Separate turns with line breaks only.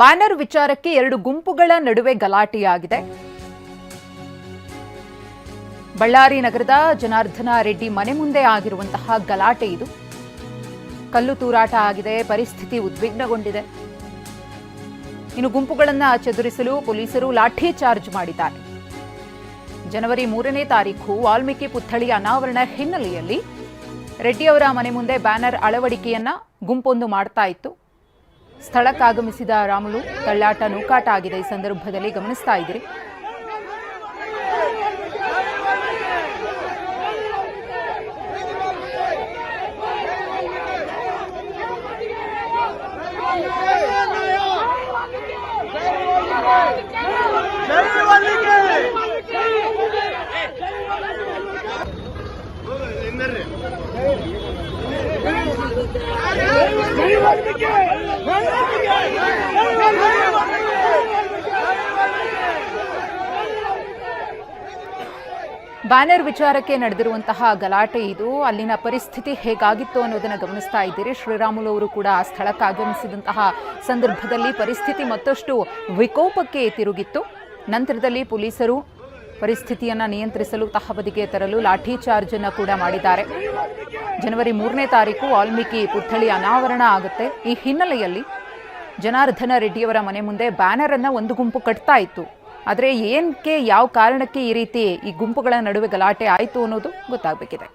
Banner ವಿಚಾರಕ್ಕೆ ಎರಡು ಗುಂಪುಗಳ ನಡುವೆ ಗಲಾಟೆಯಾಗಿದೆ. ಬಳ್ಳಾರಿ ನಗರದ ಜನಾರ್ದನ ರೆಡ್ಡಿ ಮನೆ ಮುಂದೆ ಆಗಿರುವಂತಹ ಗಲಾಟೆ ಇದು. ಕಲ್ಲು ತೂರಾಟ ಆಗಿದೆ, ಪರಿಸ್ಥಿತಿ ಉದ್ವಿಗ್ನಗೊಂಡಿದೆ. ಇನ್ನು ಗುಂಪುಗಳನ್ನ ಚದುರಿಸಲು ಪೊಲೀಸರು ಲಾಠಿ ಚಾರ್ಜ್ ಮಾಡಿದ್ದಾರೆ. ಜನವರಿ ಮೂರನೇ ತಾರೀಕು ವಾಲ್ಮೀಕಿ ಪುತ್ಥಳಿಯ ಅನಾವರಣ ಹಿನ್ನೆಲೆಯಲ್ಲಿ ರೆಡ್ಡಿಯವರ ಮನೆ ಮುಂದೆ ಬ್ಯಾನರ್ ಅಳವಡಿಕೆಯನ್ನ ಗುಂಪೊಂದು ಮಾಡ್ತಾ ಇತ್ತು. ಸ್ಥಳಕ್ಕಾಗಮಿಸಿದ ರಾಮುಲು ತಳ್ಳಾಟ ನೂಕಾಟ ಆಗಿದೆ ಈ ಸಂದರ್ಭದಲ್ಲಿ ಗಮನಿಸ್ತಾ ಇದ್ದೀರಿ ಬ್ಯಾನರ್ ವಿಚಾರಕ್ಕೆ ನಡೆದಿರುವಂತಹ ಗಲಾಟೆ ಇದು. ಅಲ್ಲಿನ ಪರಿಸ್ಥಿತಿ ಹೇಗಾಗಿತ್ತು ಅನ್ನೋದನ್ನು ಗಮನಿಸ್ತಾ ಇದ್ದೀರಿ. ಶ್ರೀರಾಮುಲು ಅವರು ಕೂಡ ಆ ಸ್ಥಳಕ್ಕೆ ಆಗಮಿಸಿದಂತಹ ಸಂದರ್ಭದಲ್ಲಿ ಪರಿಸ್ಥಿತಿ ಮತ್ತಷ್ಟು ವಿಕೋಪಕ್ಕೆ ತಿರುಗಿತ್ತು. ನಂತರದಲ್ಲಿ ಪೊಲೀಸರು ಪರಿಸ್ಥಿತಿಯನ್ನ ನಿಯಂತ್ರಿಸಲು, ತಹಬದಿಗೆ ತರಲು ಲಾಠಿ ಚಾರ್ಜ್ ಅನ್ನು ಕೂಡ ಮಾಡಿದ್ದಾರೆ. ಜನವರಿ ಮೂರನೇ ತಾರೀಕು ವಾಲ್ಮೀಕಿ ಪುತ್ಥಳಿ ಅನಾವರಣ ಆಗುತ್ತೆ. ಈ ಹಿನ್ನೆಲೆಯಲ್ಲಿ ಜನಾರ್ದನ ರೆಡ್ಡಿಯವರ ಮನೆ ಮುಂದೆ ಬ್ಯಾನರ್ ಅನ್ನ ಒಂದು ಗುಂಪು ಕಟ್ತಾ ಇತ್ತು. ಆದರೆ ಏನಕ್ಕೆ ಯಾವ ಕಾರಣಕ್ಕೆ ಈ ರೀತಿ ಈ ಗುಂಪುಗಳ ನಡುವೆ ಗಲಾಟೆ ಆಯಿತು ಅನ್ನೋದು ಗೊತ್ತಾಗಬೇಕಿದೆ.